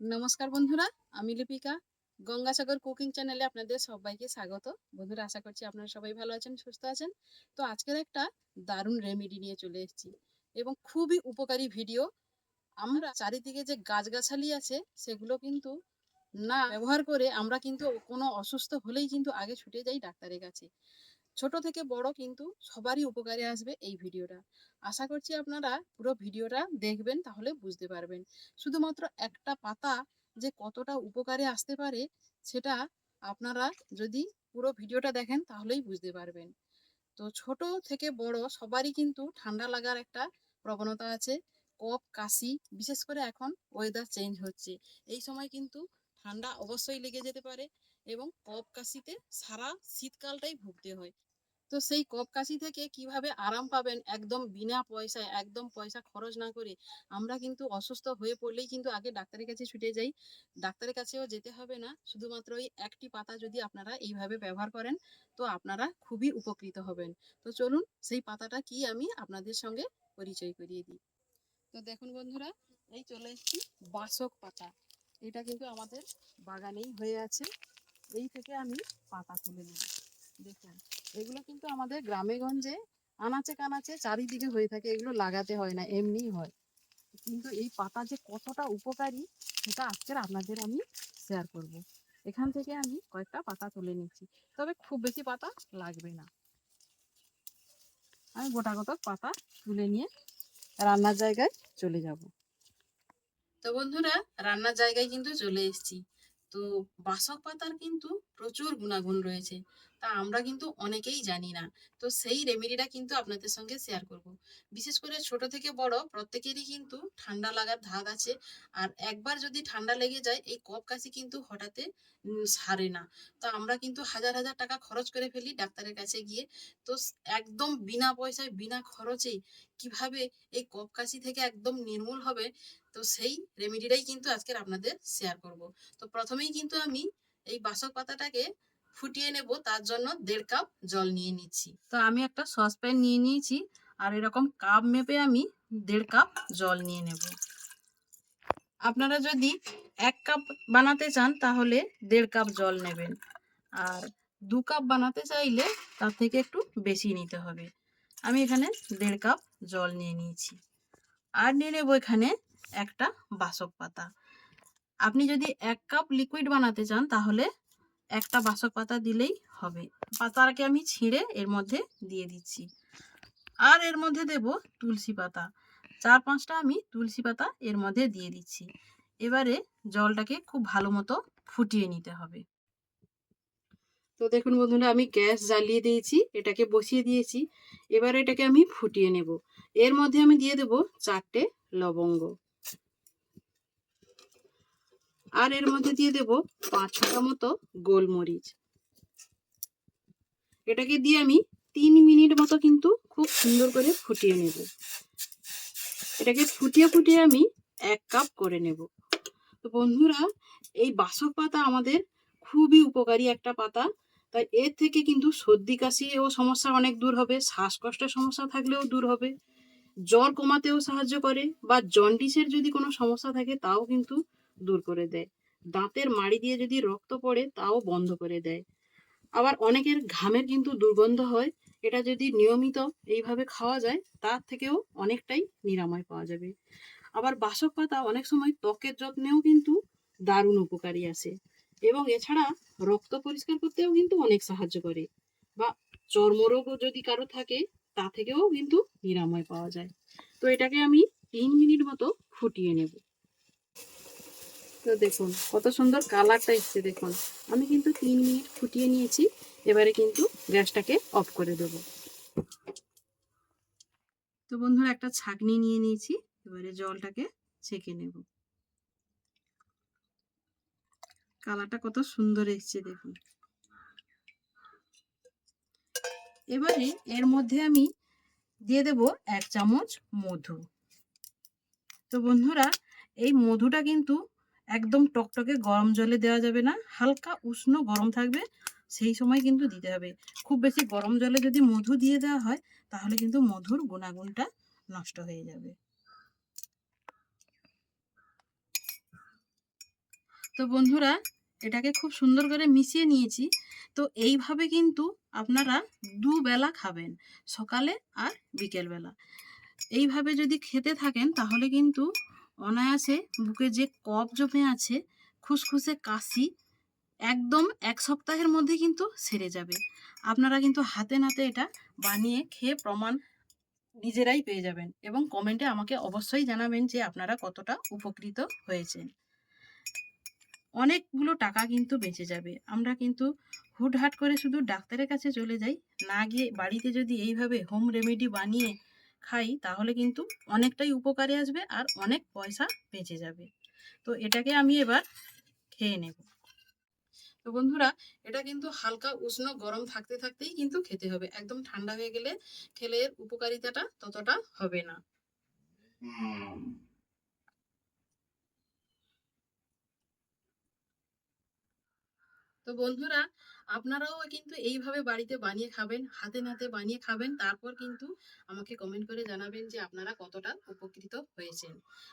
নমস্কার বন্ধুরা, আমি লিপিকা। গঙ্গাসাগর কুকিং চ্যানেলে আপনাদের সবাইকে স্বাগত। বন্ধুরা, আশা করছি আপনারা সবাই ভালো আছেন, সুস্থ আছেন। তো আজকের একটা দারুণ রেমেডি নিয়ে চলে এসেছি এবং খুবই উপকারী ভিডিও আমরা চারিদিকে যে গাছগাছালি আছে, সেগুলো কিন্তু না ব্যবহার করে আমরা কিন্তু কোনো অসুস্থ হলেই কিন্তু আগে ছুটে যাই ডাক্তারের কাছে। ছোট থেকে বড় কিন্তু সবারই উপকারে আসবে এই ভিডিওটা। আশা করছি আপনারা পুরো ভিডিওটা দেখবেন তাহলে বুঝতে পারবেন। শুধুমাত্র একটা পাতা যে কতটা উপকারে আসতে পারে সেটা আপনারা যদি পুরো ভিডিওটা দেখেন তাহলেই বুঝতে পারবেন। তো ছোট থেকে বড় সবারই কিন্তু ঠান্ডা লাগার একটা প্রবণতা আছে। কফ, কাশি, বিশেষ করে এখন ওয়েদার চেঞ্জ হচ্ছে। এই সময় কিন্তু ঠান্ডা অবশ্যই লেগে যেতে পারে। এবং কফ কাশিতে সারা শীতকালটাই ভুগতে হয়। তো সেই কফ কাশি থেকে কীভাবে আরাম পাবেন, একদম বিনা পয়সায়, একদম পয়সা খরচ না করে, আমরা কিন্তু অসুস্থ হয়ে পড়লেই কিন্তু আগে ডাক্তারের কাছে ছুটে যাই। ডাক্তারের কাছেও যেতে হবে না, শুধুমাত্র ওই একটি পাতা যদি আপনারা এইভাবে ব্যবহার করেন, তো আপনারা খুবই উপকৃত হবেন। তো চলুন, সেই পাতাটা কি আমি আপনাদের সঙ্গে পরিচয় করিয়ে দিই। তো দেখুন বন্ধুরা, এই চলে এসেছি বাসক পাতা। এটা কিন্তু আমাদের বাগানেই হয়ে আছে। এই থেকে আমি পাতা তুলে নেব। দেখুন, এগুলো কিন্তু আমাদের গ্রামে গঞ্জে আনাচে কানাচে চারিদিকে হয়ে থাকে, এগুলো লাগাতে হয় না, এমনিই হয়। কিন্তু এই পাতা যে কতটা উপকারী, সেটা আজকের আপনাদের আমি শেয়ার করব। এখান থেকে আমি কয়েকটা পাতা তুলে নিচ্ছি, তবে খুব বেশি পাতা লাগবে না। আমি গোটা গোটা পাতা তুলে নিয়ে রান্নার জায়গায় চলে যাব। তো বন্ধুরা, রান্নার জায়গায় কিন্তু চলে এসেছি। তো বাসক পাতার কিন্তু প্রচুর গুণাগুণ রয়েছে। তা আমরা কিন্তু অনেকেই জানি না। তো সেই রেমেডিটা কিন্তু আপনাদের সঙ্গে শেয়ার করব। বিশেষ করে ছোট থেকে বড় প্রত্যেকেরই কিন্তু ঠান্ডা লাগার ধাত আছে। আর একবার যদি ঠান্ডা লেগে যায়, এই কফ কাশি কিন্তু হঠাৎ সারে না। তো আমরা কিন্তু হাজার হাজার টাকা খরচ করে ফেলি ডাক্তারের কাছে গিয়ে। তো একদম বিনা পয়সায়, বিনা খরচে কীভাবে এই কফ কাশি থেকে একদম নির্মূল হবে, তো সেই রেমেডিটাই কিন্তু আজকের আপনাদের শেয়ার করব। তো প্রথমেই কিন্তু আমি এই বাসক পাতাটাকে ফুটিয়ে নেব, তার জন্য দেড় কাপ জল নিয়ে নিচ্ছি। তো আমি একটা সসপ্যান নিয়ে নিয়েছি, আর এরকম কাপ মেপে আমি দেড় কাপ জল নিয়ে নেব। আপনারা যদি এক কাপ বানাতে চান, তাহলে দেড় কাপ জল নেবেন। আর দু কাপ বানাতে চাইলে, তার থেকে একটু বেশি নিতে হবে। আমি এখানে দেড় কাপ জল নিয়ে নিয়েছি। আর নিয়ে নেব এখানে একটা বাসক পাতা। আপনি যদি এক কাপ লিকুইড বানাতে চান, তাহলে একটা বাসক পাতা দিলেই হবে। পাতাটাকে আমি ছিঁড়ে এর মধ্যে দিয়ে দিচ্ছি। আর এর মধ্যে দেব তুলসী পাতা। চার পাঁচটা আমি তুলসী পাতা এর মধ্যে দিয়ে দিচ্ছি। এবারে জলটাকে খুব ভালো মতো ফুটিয়ে নিতে হবে। তো দেখুন বন্ধুরা, আমি গ্যাস জ্বালিয়ে দিয়েছি, এটাকে বসিয়ে দিয়েছি। এবার এটাকে আমি ফুটিয়ে নেব। এর মধ্যে আমি দিয়ে দেব চারটে লবঙ্গ। আর এর মধ্যে দিয়ে দেব পাঁচ ছটা মতো গোলমরিচ। এটাকে দিয়ে আমি তিন মিনিট মতো কিন্তু খুব সুন্দর করে ফুটিয়ে নেব। এটাকে ফুটিয়ে ফুটিয়ে আমি এক কাপ করে নেব। তো বন্ধুরা, এই বাসক পাতা আমাদের খুবই উপকারী একটা পাতা। তাই এর থেকে কিন্তু সর্দি, কাশি ও সমস্যা অনেক দূর হবে। শ্বাসকষ্টের সমস্যা থাকলেও দূর হবে। জ্বর কমাতেও সাহায্য করে বা জন্ডিসের যদি কোনো সমস্যা থাকে, তাও কিন্তু দূর করে দেয়। দাঁতের মাড়ি দিয়ে যদি রক্ত পড়ে, তাও বন্ধ করে দেয়। আবার অনেকের ঘামের কিন্তু দুর্গন্ধ হয়। এটা যদি নিয়মিত এইভাবে খাওয়া যায়, তার থেকেও অনেকটাই নিরাময় পাওয়া যাবে। আবার বাসক পাতা অনেক সময় ত্বকের যত্নেও কিন্তু দারুণ উপকারী আছে। এবং এছাড়া রক্ত পরিষ্কার করতেও কিন্তু অনেক সাহায্য করে। বা চর্মরোগও যদি কারও থাকে, তা থেকেও কিন্তু নিরাময় পাওয়া যায়। তো এটাকে আমি তিন মিনিট মতো ফুটিয়ে নেব। তো দেখুন, কত সুন্দর কালারটা এসছে, দেখুন। আমি কিন্তু তিন মিনিট ফুটিয়ে নিয়েছি, এবারে কিন্তু গ্যাসটাকে অফ করে দেব। তো বন্ধুরা, একটা ছাকনি নিয়ে নিয়েছি, এবারে জলটাকে ছেঁকে নেব। কালারটা কত সুন্দর এসছে, দেখুন। এবারে এর মধ্যে আমি দিয়ে দেব এক চামচ মধু। তো বন্ধুরা, এই মধুটা কিন্তু একদম টকটকে গরম জলে দেওয়া যাবে না, হালকা উষ্ণ গরম থাকবে, সেই সময় কিন্তু দিতে হবে। খুব বেশি গরম জলে যদি মধু দিয়ে দেওয়া হয়, তাহলে কিন্তু মধুর গুণাগুণটা নষ্ট হয়ে যাবে। তো বন্ধুরা, এটাকে খুব সুন্দর করে মিশিয়ে নিয়েছি। তো এইভাবে কিন্তু আপনারা দুবেলা খাবেন, সকালে আর বিকেলবেলা। এইভাবে যদি খেতে থাকেন, তাহলে কিন্তু অনায়াসে বুকে যে কফ জমে আছে, খুসখুসে কাশি একদম এক সপ্তাহের মধ্যে কিন্তু সেরে যাবে। আপনারা কিন্তু হাতে নাতে এটা বানিয়ে খেয়ে প্রমাণ নিজেরাই পেয়ে যাবেন এবং কমেন্টে আমাকে অবশ্যই জানাবেন যে আপনারা কতটা উপকৃত হয়েছেন। অনেকগুলো টাকা কিন্তু বেঁচে যাবে। আমরা কিন্তু হুটহাট করে শুধু ডাক্তারের কাছে চলে যাই, না গিয়ে বাড়িতে যদি এইভাবে হোম রেমেডি বানিয়ে খাই, তাহলে কিন্তু অনেকটাই উপকারে আসবে আর অনেক পয়সা বেঁচে যাবে। তো এটাকে আমি এবার খেয়ে নেব। তো বন্ধুরা, এটা কিন্তু হালকা উষ্ণ গরম থাকতে থাকতেই কিন্তু খেতে হবে। একদম ঠান্ডা হয়ে গেলে খেলে উপকারিতাটা ততটা হবে না। তো বন্ধুরা, আপনারাও কিন্তু এইভাবে বাড়িতে বানিয়ে খাবেন, হাতে নাতে বানিয়ে খাবেন, তারপর কিন্তু আমাকে কমেন্ট করে জানাবেন যে আপনারা কতটা উপকৃত হয়েছেন।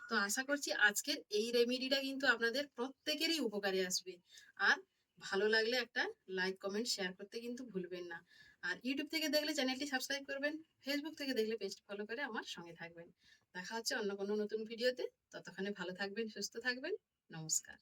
তো আশা করছি আজকের এই রেমেডিটা কিন্তু আপনাদের প্রত্যেকেরই উপকারে আসবে। আর ভালো লাগলে একটা লাইক কমেন্ট শেয়ার করতে কিন্তু ভুলবেন না। আর ইউটিউব থেকে দেখলে চ্যানেলটি সাবস্ক্রাইব করবেন ফেসবুক থেকে দেখলে পেজটি ফলো করে আমার সঙ্গে থাকবেন। দেখা হচ্ছে অন্য কোনো নতুন ভিডিওতে ততক্ষণে ভালো থাকবেন, সুস্থ থাকবেন। নমস্কার।